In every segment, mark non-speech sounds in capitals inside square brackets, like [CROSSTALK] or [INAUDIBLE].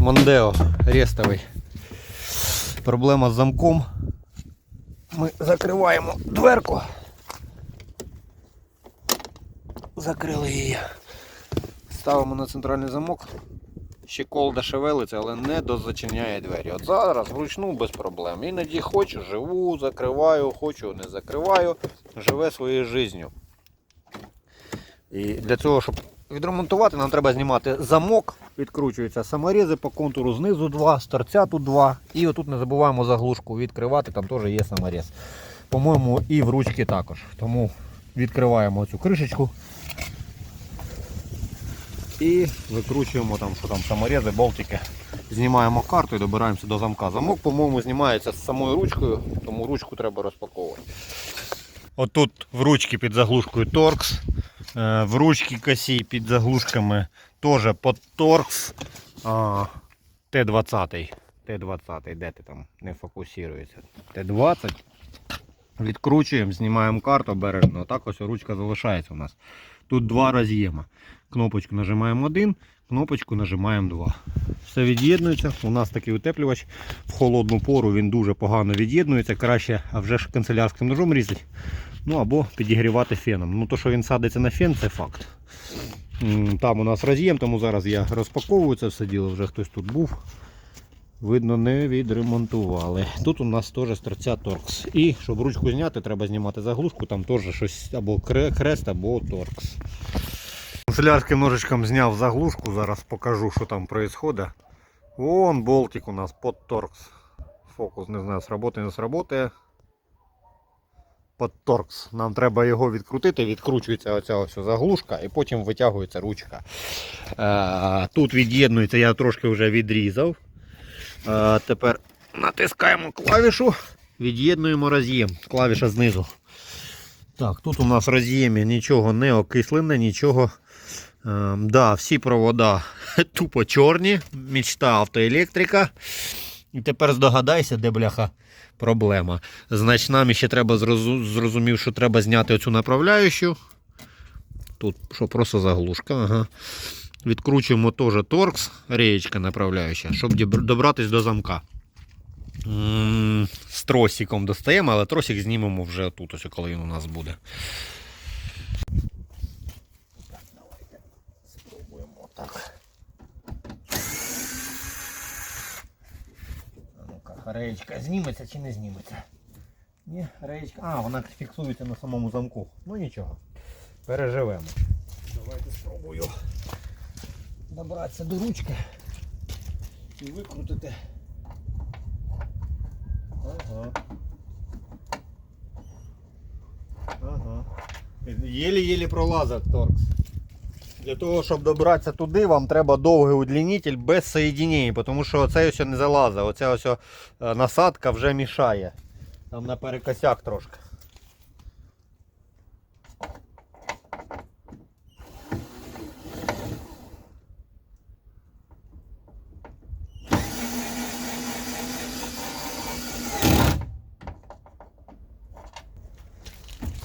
Мондео рестовий. Проблема з замком. Ми закриваємо дверку. Закрили її. Ставимо на центральний замок. Ще колда шевелиться, але не дозачиняє двері. От зараз вручну без проблем. Іноді хочу, живу, закриваю, хочу, не закриваю. Живе своєю життю. І для цього, щоб відремонтувати, нам треба знімати замок, відкручуються саморізи по контуру, знизу два, з торця тут два. І отут не забуваємо заглушку відкривати, там теж є саморіз. По-моєму, і в ручки також. Тому відкриваємо цю кришечку. І викручуємо там, що там саморізи, болтики. Знімаємо карту і добираємося до замка. Замок, по-моєму, знімається з самою ручкою, тому ручку треба розпаковувати. Отут в ручки під заглушкою торкс. Е, В ручки косі під заглушками теж под торкс. А, Т-20. Т-20, де ти там не фокусується. Т-20. Відкручуємо, знімаємо карту бережно. Так ось ручка залишається у нас. Тут два роз'єма. Кнопочку нажимаємо один, кнопочку нажимаємо два. Все від'єднується. У нас такий утеплювач. В холодну пору він дуже погано від'єднується. Краще, а вже ж канцелярським ножом різати. Ну або підігрівати феном. Ну то, що він садиться на фен, це факт. Там у нас роз'єм, тому зараз я розпаковую це все діло, вже хтось тут був. Видно, не відремонтували. Тут у нас теж торця торкс. І щоб ручку зняти, треба знімати заглушку, там теж щось або кре- хрест, або торкс. Канцелярським ножичком зняв заглушку, зараз покажу, що там відбувається. Вон болтик у нас под торкс. Фокус, не знаю, сработає, не сработає. Торкс. Нам треба його відкрутити, відкручується оця ось заглушка і потім витягується ручка. Е, Тут від'єднується, я трошки вже відрізав. Е, Тепер натискаємо клавішу, від'єднуємо роз'єм. Клавіша знизу. Так, тут у нас в роз'ємі нічого не окислене, нічого. Е, да, всі провода [LAUGHS] тупо чорні. Мічта автоелектрика. І тепер здогадайся, де бляха проблема. Значить, нам ще треба зрозумів, що треба зняти оцю направляючу. Тут що просто заглушка. Ага. Відкручуємо теж торкс, реєчка направляюча, щоб добратись до замка. З тросиком достаємо, але тросик знімемо вже тут, ось коли він у нас буде. Спробуємо так. А ну-ка, реєчка зніметься чи не зніметься? Ні, реєчка. А, вона фіксується на самому замку. Ну нічого. Переживемо. Давайте спробую добратися до ручки і викрутити. Ага. Ага. Єлі-єлі пролазить торкс. Для того, щоб добратися туди, вам треба довгий удлінитель без соєдінень, тому що оце ось не залазить. Оця ось е, насадка вже мішає. Там на перекосяк трошки.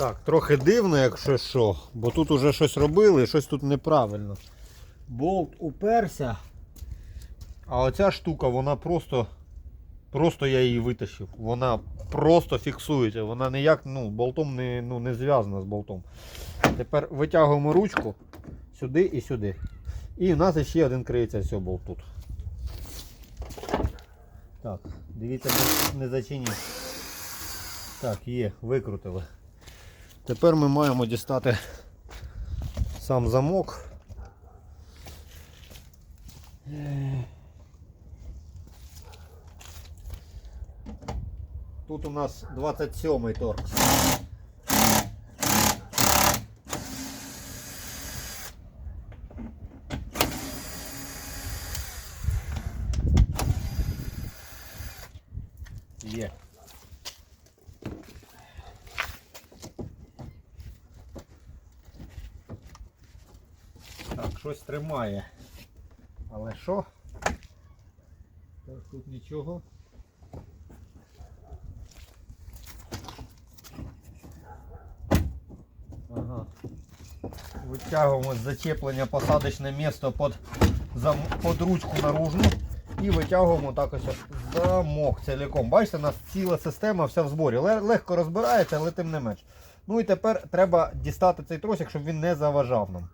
Так, трохи дивно, якщо що, бо тут уже щось робили, щось тут неправильно. Болт уперся, а оця штука, вона просто. Просто я її витащив. Вона просто фіксується. Вона ніяк ну, болтом не, ну, не зв'язана з болтом. Тепер витягуємо ручку сюди і сюди. І в нас ще один криється ось болт тут. Так, дивіться, не зачиніть. Так, є, викрутили. Тепер ми маємо дістати сам замок. Тут у нас 27 торкс. Є. Так, щось тримає. Але що? Тут нічого. Ага. Витягуємо з зачеплення посадочне місце під, під ручку наружну І витягуємо так ось замок ціліком. Бачите, у нас ціла система вся в зборі. Легко розбирається, але тим не менш. Ну і тепер треба дістати цей тросик, щоб він не заважав нам.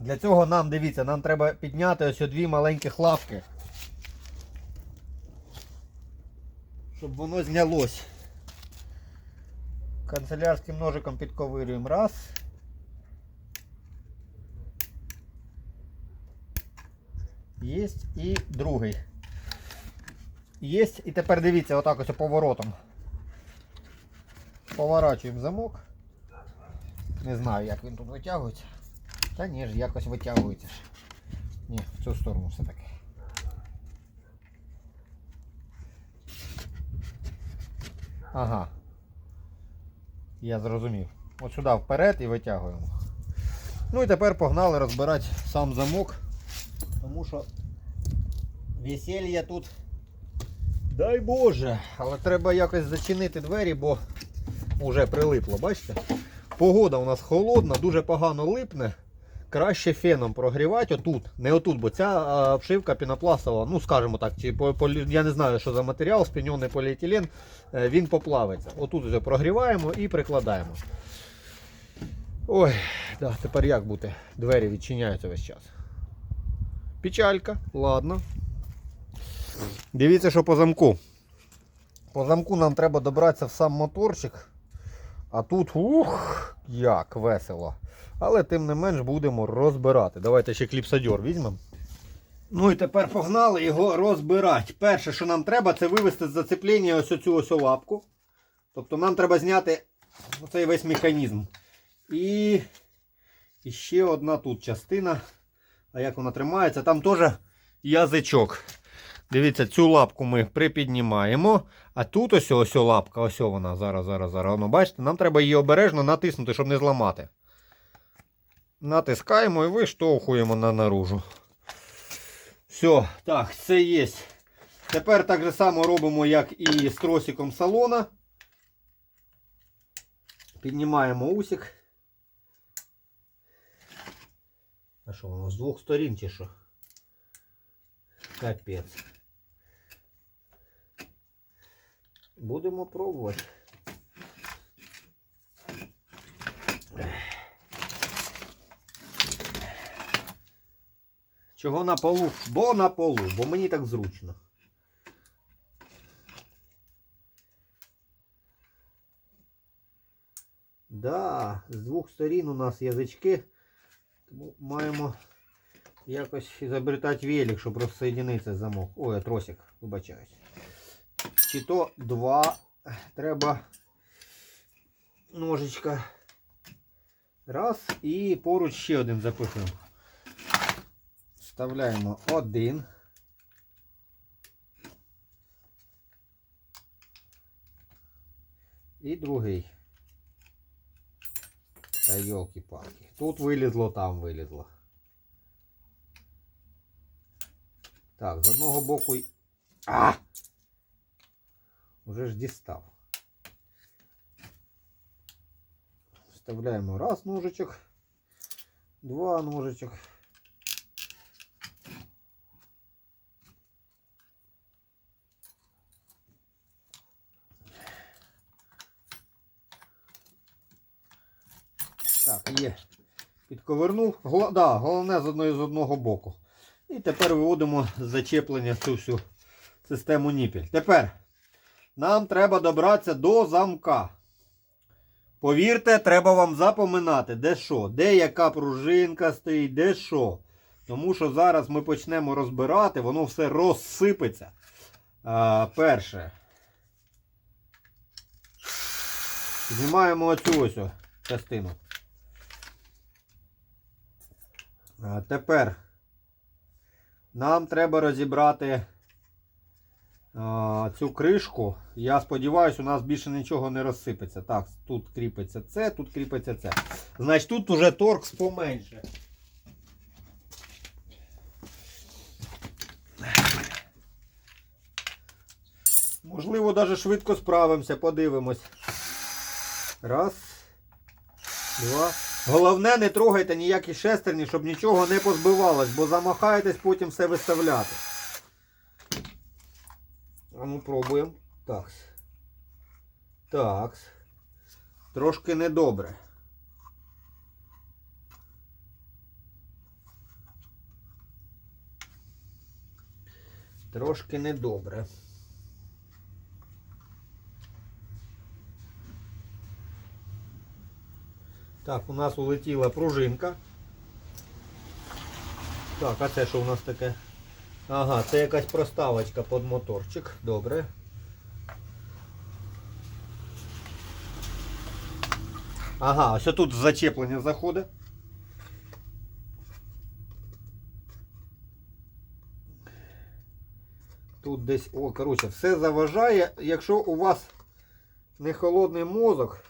Для цього нам, дивіться, нам треба підняти ось дві маленьких лавки. Щоб воно знялось. Канцелярським ножиком підковирюємо. Раз. Єсть і другий. Єсть. І тепер дивіться, отак ось поворотом. Поворачуємо замок. Не знаю, як він тут витягується. Та ні ж, якось витягується. Ні, в цю сторону все-таки. Ага. Я зрозумів. От сюди вперед і витягуємо. Ну і тепер погнали розбирати сам замок. Тому що весілля тут. Дай Боже! Але треба якось зачинити двері, бо вже прилипло, бачите? Погода у нас холодна, дуже погано липне. Краще феном прогрівати отут, не отут, бо ця обшивка пінопластова, ну скажімо так, чи я не знаю, що за матеріал, спіньоний поліетилен, е, він поплавиться. Отут прогріваємо і прикладаємо. Ой, да, тепер як бути? Двері відчиняються весь час. Печалька, ладно. Дивіться, що по замку. По замку нам треба добратися в сам моторчик. А тут ух, як весело. Але тим не менш будемо розбирати. Давайте ще кліпсадьор візьмемо. Ну і тепер погнали його розбирати. Перше, що нам треба, це вивести з зацеплення ось цю ось лапку. Тобто нам треба зняти оцей весь механізм. І, і ще одна тут частина. А як вона тримається? Там теж язичок. Дивіться, цю лапку ми припіднімаємо. А тут ось ось лапка, ось вона. Зараз, зараз, зараз. Воно, бачите, нам треба її обережно натиснути, щоб не зламати. Натискаємо і виштовхуємо на наружу. Все, так, це є. Тепер так же само робимо, як і з тросиком салона. Піднімаємо усик. А що, воно з двох сторін чи що? Капець. Будемо пробувати. Чого на полу? Бо на полу, бо мені так зручно. Да, з двох сторін у нас язички. Тому маємо якось изобретати велик, щоб розсоєдинити замок. Ой, тросик, вибачаюсь. Чи то два треба ножичка. Раз і поруч ще один запихнемо. Вставляємо один. І другий. Та йолки-палки. Тут вилізло, там вилізло. Так, з одного боку. А! Уже ж дістав. Вставляємо раз ножичок, два ножичок. Так, є. Підковернув. Гла... Да, головне з одної з одного боку. І тепер виводимо зачеплення цю всю систему ніпіль. Тепер нам треба добратися до замка. Повірте, треба вам запоминати, де що, де яка пружинка стоїть, де що. Тому що зараз ми почнемо розбирати, воно все розсипеться. А, перше. Знімаємо оцю ось частину. А, тепер нам треба розібрати цю кришку. Я сподіваюся, у нас більше нічого не розсипеться. Так, тут кріпиться це, тут кріпиться це. Значить, тут уже торкс поменше. Можливо, навіть швидко справимося, подивимось. Раз, два, Головне, не трогайте ніякі шестерні, щоб нічого не позбивалось, бо замахаєтесь потім все виставляти. А ну пробуємо. Так. Так. Трошки недобре. Трошки недобре. Так, у нас улетіла пружинка. Так, а це що у нас таке? Ага, це якась проставочка під моторчик. Добре. Ага, ось тут зачеплення заходить. Тут десь, о, коротше, все заважає. Якщо у вас не холодний мозок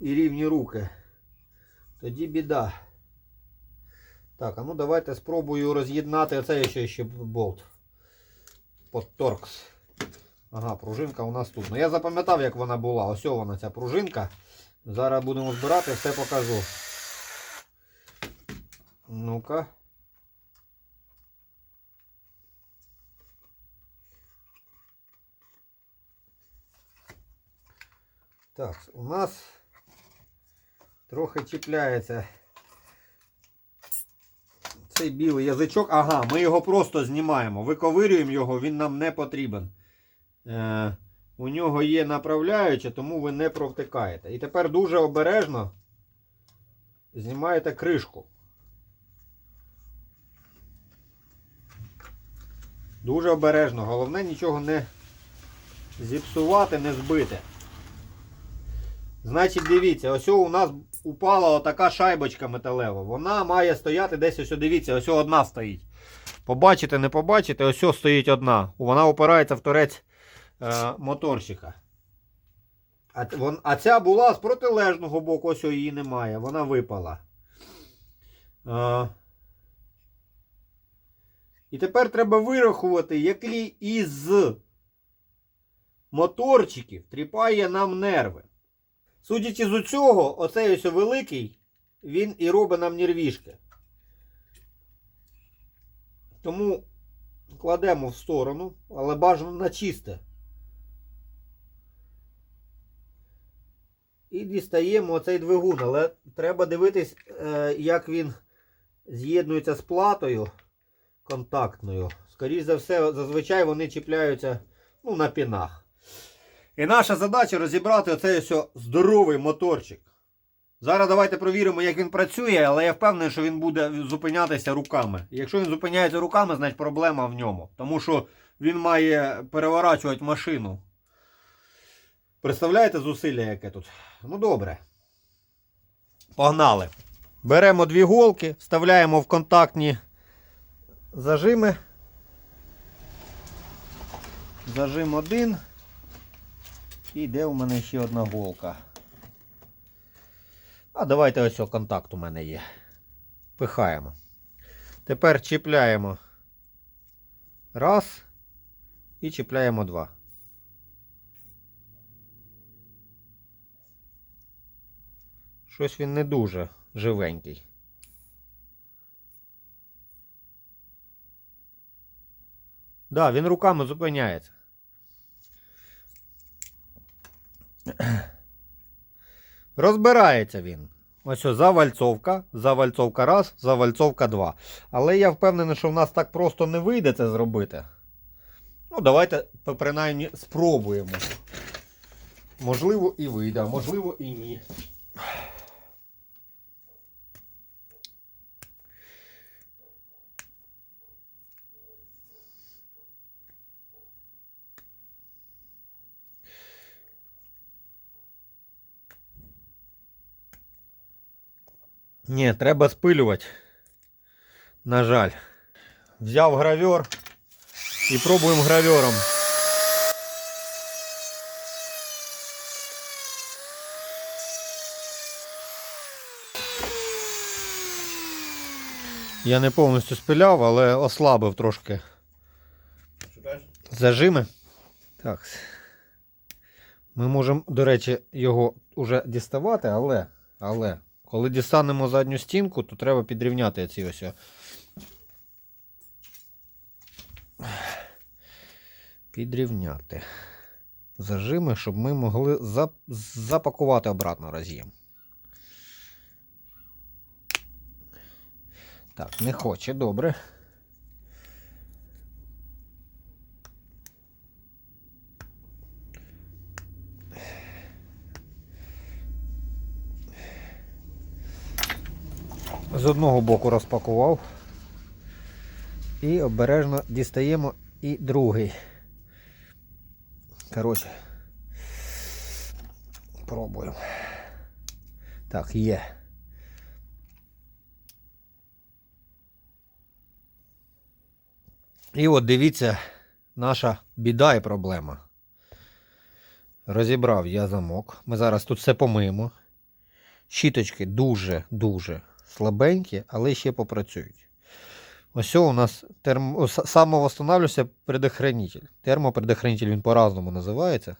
і рівні руки, тоді біда. Так, а ну давайте спробую роз'єднати оцей ще, ще болт. Под торкс. Ага, пружинка у нас тут. Ну я запам'ятав, як вона була. Ось вона ця пружинка. Зараз будемо збирати, все покажу. Ну-ка. Так, у нас трохи чіпляється цей білий язичок. Ага, ми його просто знімаємо. Виковирюємо його, він нам не потрібен. Е, у нього є направляюче, тому ви не провтикаєте. І тепер дуже обережно знімаєте кришку. Дуже обережно. Головне нічого не зіпсувати, не збити. Значить, дивіться, ось у нас упала отака шайбочка металева. Вона має стояти десь ось, дивіться, ось одна стоїть. Побачите, не побачите, ось стоїть одна. Вона опирається в торець е, моторщика. А, вон, а ця була з протилежного боку, ось її немає. Вона випала. Е, і тепер треба вирахувати, який із моторчиків тріпає нам нерви. Судячи з цього, оцей ось великий, він і робить нам нервішки. Тому кладемо в сторону, але бажано на чисте. І дістаємо оцей двигун, але треба дивитись, е, як він з'єднується з платою контактною. Скоріше за все, зазвичай вони чіпляються ну, на пінах. І наша задача розібрати оцей ось здоровий моторчик. Зараз давайте провіримо, як він працює, але я впевнений, що він буде зупинятися руками. Якщо він зупиняється руками, значить проблема в ньому. Тому що він має переворачувати машину. Представляєте зусилля, яке тут? Ну добре. Погнали. Беремо дві голки, вставляємо в контактні зажими. Зажим один. І де у мене ще одна голка? А давайте ось контакт у мене є. Пихаємо. Тепер чіпляємо раз і чіпляємо два. Щось він не дуже живенький. Да, він руками зупиняється. [CLEARS THROAT] Розбирається він. Ось завальцовка, завальцовка раз, завальцовка два. Але я впевнений, що в нас так просто не вийде це зробити. Ну, давайте принаймні спробуємо. Можливо, і вийде, можливо і ні. Ні, треба спилювати. На жаль. Взяв гравер і пробуємо гравером. Я не повністю спиляв, але ослабив трошки зажими. Так. Ми можемо, до речі, його вже діставати, але, але Коли дістанемо задню стінку, то треба підрівняти ці ось. Підрівняти зажими, щоб ми могли зап- запакувати обратно роз'єм. Так, не хоче, добре. З одного боку розпакував. І обережно дістаємо і другий. Коротше. Пробуємо. Так, є. І от дивіться, наша біда і проблема. Розібрав я замок. Ми зараз тут все помиємо. Щіточки дуже-дуже слабенькі, але ще попрацюють. Ось у нас термо... с- предохранитель. Термопредохранитель він по-разному називається.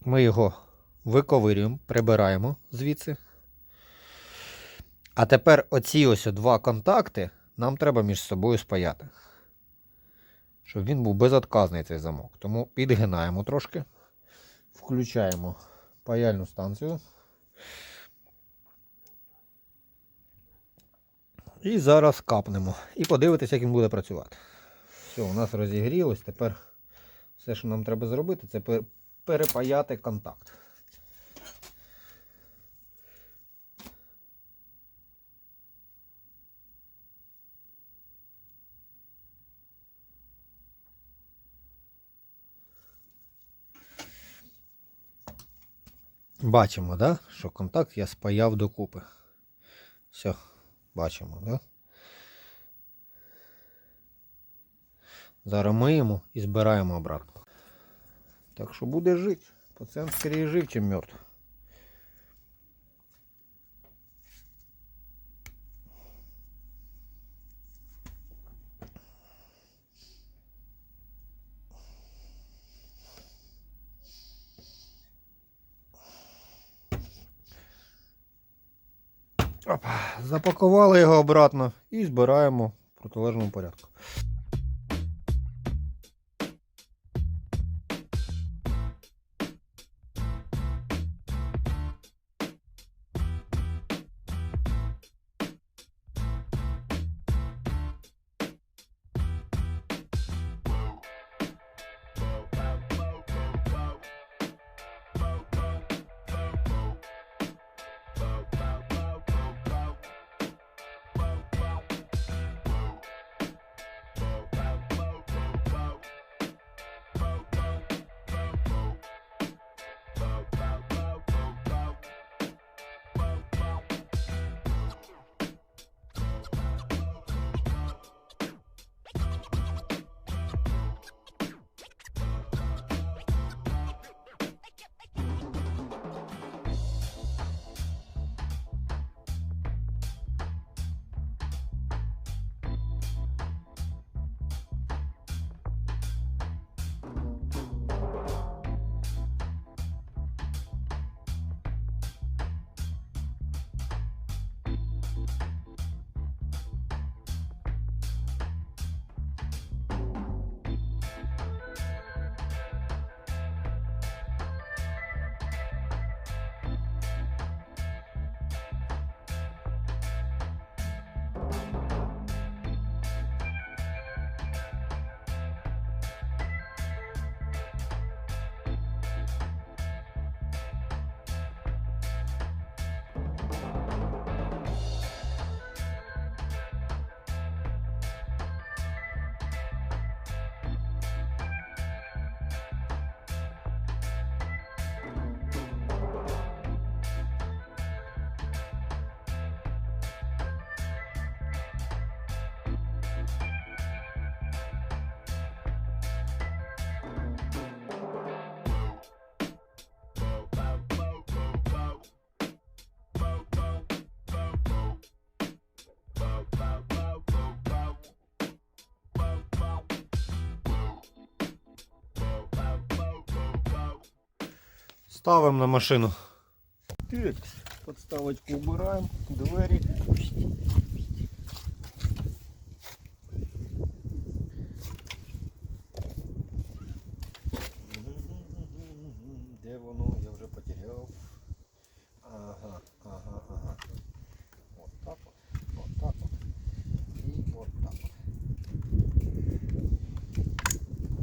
Ми його виковирюємо, прибираємо звідси. А тепер оці ось два контакти нам треба між собою спаяти. Щоб він був безотказний цей замок. Тому підгинаємо трошки, включаємо паяльну станцію. І зараз капнемо. І подивитися, як він буде працювати. Все, у нас розігрілось. Тепер все, що нам треба зробити, це перепаяти контакт. Бачимо, да? що контакт я спаяв докупи. Все, бачимо, да? Зараз миємо і збираємо обратно. Так що буде жити. Пацієнт скоріше жив, чим мертв. Запакували його обратно і збираємо в протилежному порядку. Ставимо на машину. Подставочку убираем, двери. Де воно? Я вже потеряв. Ага, ага, ага. Вот так вот, вот так вот. И вот так вот.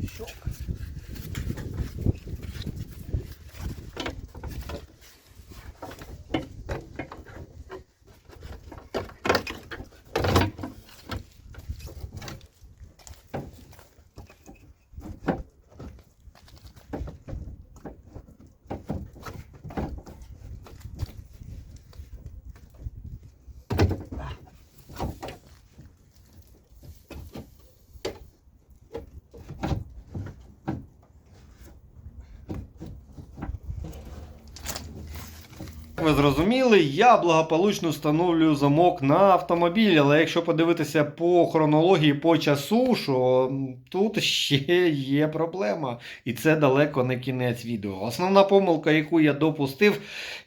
Щелк. Ви зрозуміли, я благополучно встановлюю замок на автомобіль, але якщо подивитися по хронології по часу, що тут ще є проблема. І це далеко не кінець відео. Основна помилка, яку я допустив,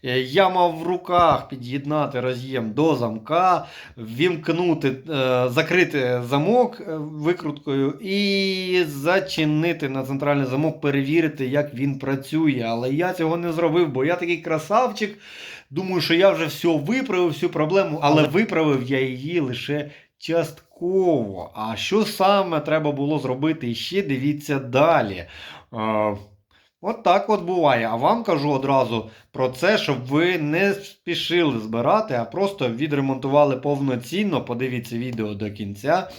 е, я мав в руках під'єднати роз'єм до замка, вімкнути, е, закрити замок е, викруткою і зачинити на центральний замок, перевірити, як він працює. Але я цього не зробив, бо я такий красавчик. Думаю, що я вже все виправив, всю проблему, але виправив я її лише частково. А що саме треба було зробити ще, дивіться далі. Е, От так от буває. А вам кажу одразу про це, щоб ви не спішили збирати, а просто відремонтували повноцінно. Подивіться відео до кінця.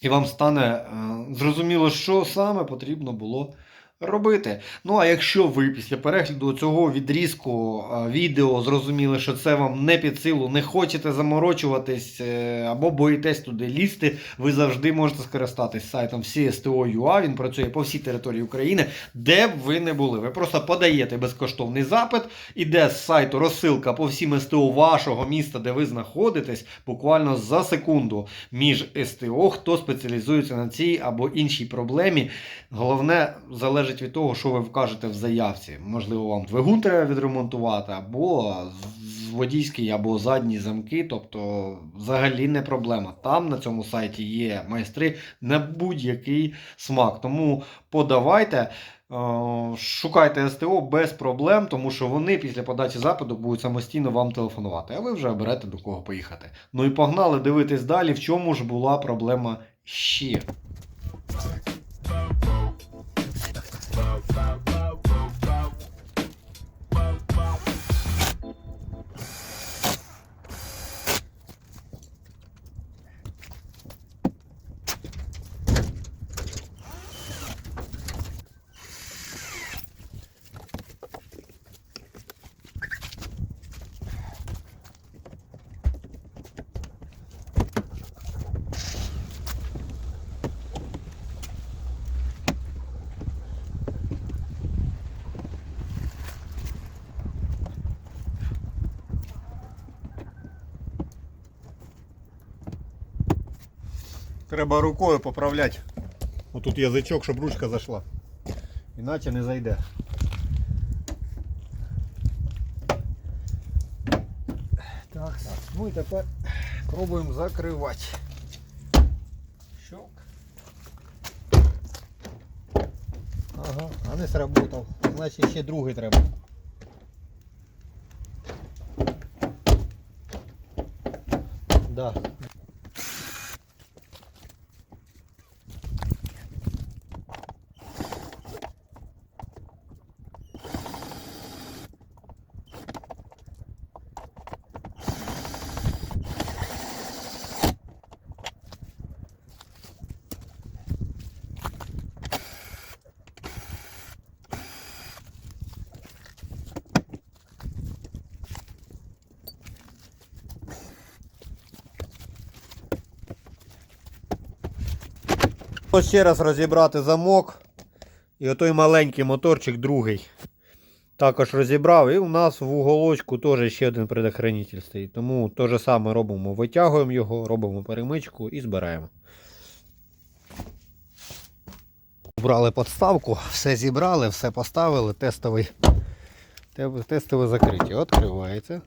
І вам стане е, зрозуміло, що саме потрібно було робити. Ну, а якщо ви після перегляду цього відрізку е, відео зрозуміли, що це вам не під силу, не хочете заморочуватись е, або боїтесь туди лізти, ви завжди можете скористатись сайтом CSTO.ua, він працює по всій території України, де б ви не були. Ви просто подаєте безкоштовний запит, іде з сайту розсилка по всім СТО вашого міста, де ви знаходитесь, буквально за секунду між СТО, хто спеціалізується на цій або іншій проблемі. Головне залежить від того, що ви вкажете в заявці. Можливо, вам двигун треба відремонтувати, або водійські, або задні замки. Тобто, взагалі не проблема. Там на цьому сайті є майстри на будь-який смак. Тому подавайте. е, Шукайте СТО без проблем, тому що вони після подачі запиту будуть самостійно вам телефонувати, а ви вже оберете до кого поїхати. Ну і погнали дивитись далі, в чому ж була проблема ще. about. Треба рукою поправляти. Отут язичок, щоб ручка зайшла. Іначе не зайде. Так, так. Ну і тепер пробуємо закривати. Щок. Ага, а не сработав. Значить ще другий треба. Да. Ще раз розібрати замок. І отой маленький моторчик другий. Також розібрав. І у нас в уголочку теж ще один предохранитель стоїть. Тому те же саме робимо. Витягуємо його, робимо перемичку і збираємо. Брали подставку, все зібрали, все поставили. Тестовий Тестове закриття. Відкривається.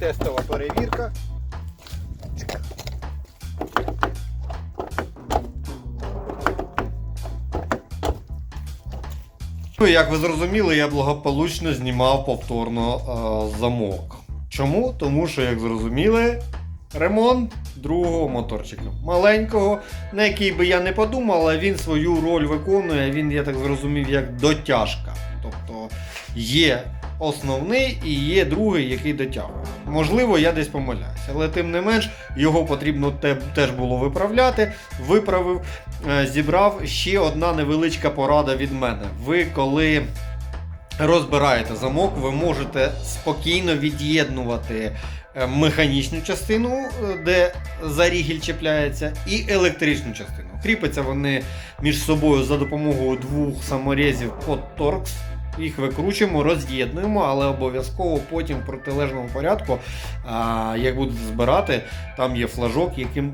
Тестова перевірка. Ну, як ви зрозуміли, я благополучно знімав повторно е, замок. Чому? Тому що, як зрозуміли, ремонт другого моторчика. Маленького, на який би я не подумав, але він свою роль виконує. Він, я так зрозумів, як дотяжка. Тобто є основний і є другий, який дотягує. Можливо, я десь помиляюсь, але тим не менш його потрібно теж було виправляти. Виправив, е, зібрав ще одна невеличка порада від мене. Ви коли розбираєте замок, ви можете спокійно від'єднувати е, механічну частину, е, де зарігіль чіпляється, і електричну частину. Кріпляться вони між собою за допомогою двох саморезів под торкс. Їх викручуємо, роз'єднуємо, але обов'язково потім в протилежному порядку, як будете збирати, там є флажок, яким,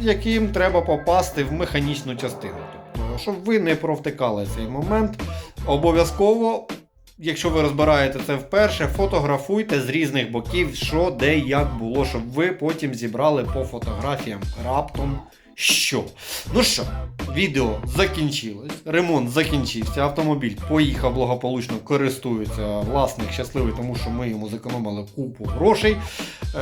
яким треба попасти в механічну частину. Тобто, щоб ви не провтикали цей момент, обов'язково, якщо ви розбираєте це вперше, фотографуйте з різних боків, що де як було, щоб ви потім зібрали по фотографіям раптом що. Ну що, відео закінчилось, ремонт закінчився, автомобіль поїхав благополучно, користується власник щасливий, тому що ми йому зекономили купу грошей. Е,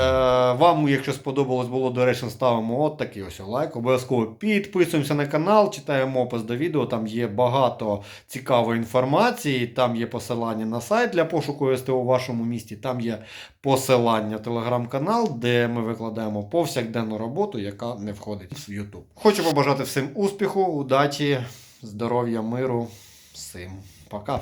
вам, якщо сподобалось, було доречно, ставимо от такий ось лайк. Обов'язково підписуємося на канал, читаємо опис до відео. Там є багато цікавої інформації. Там є посилання на сайт для пошуку СТО у вашому місті. Там є посилання в телеграм-канал, де ми викладаємо повсякденну роботу, яка не входить в YouTube. Хочу побажати всім удачі, здоров'я, миру. Всім пока.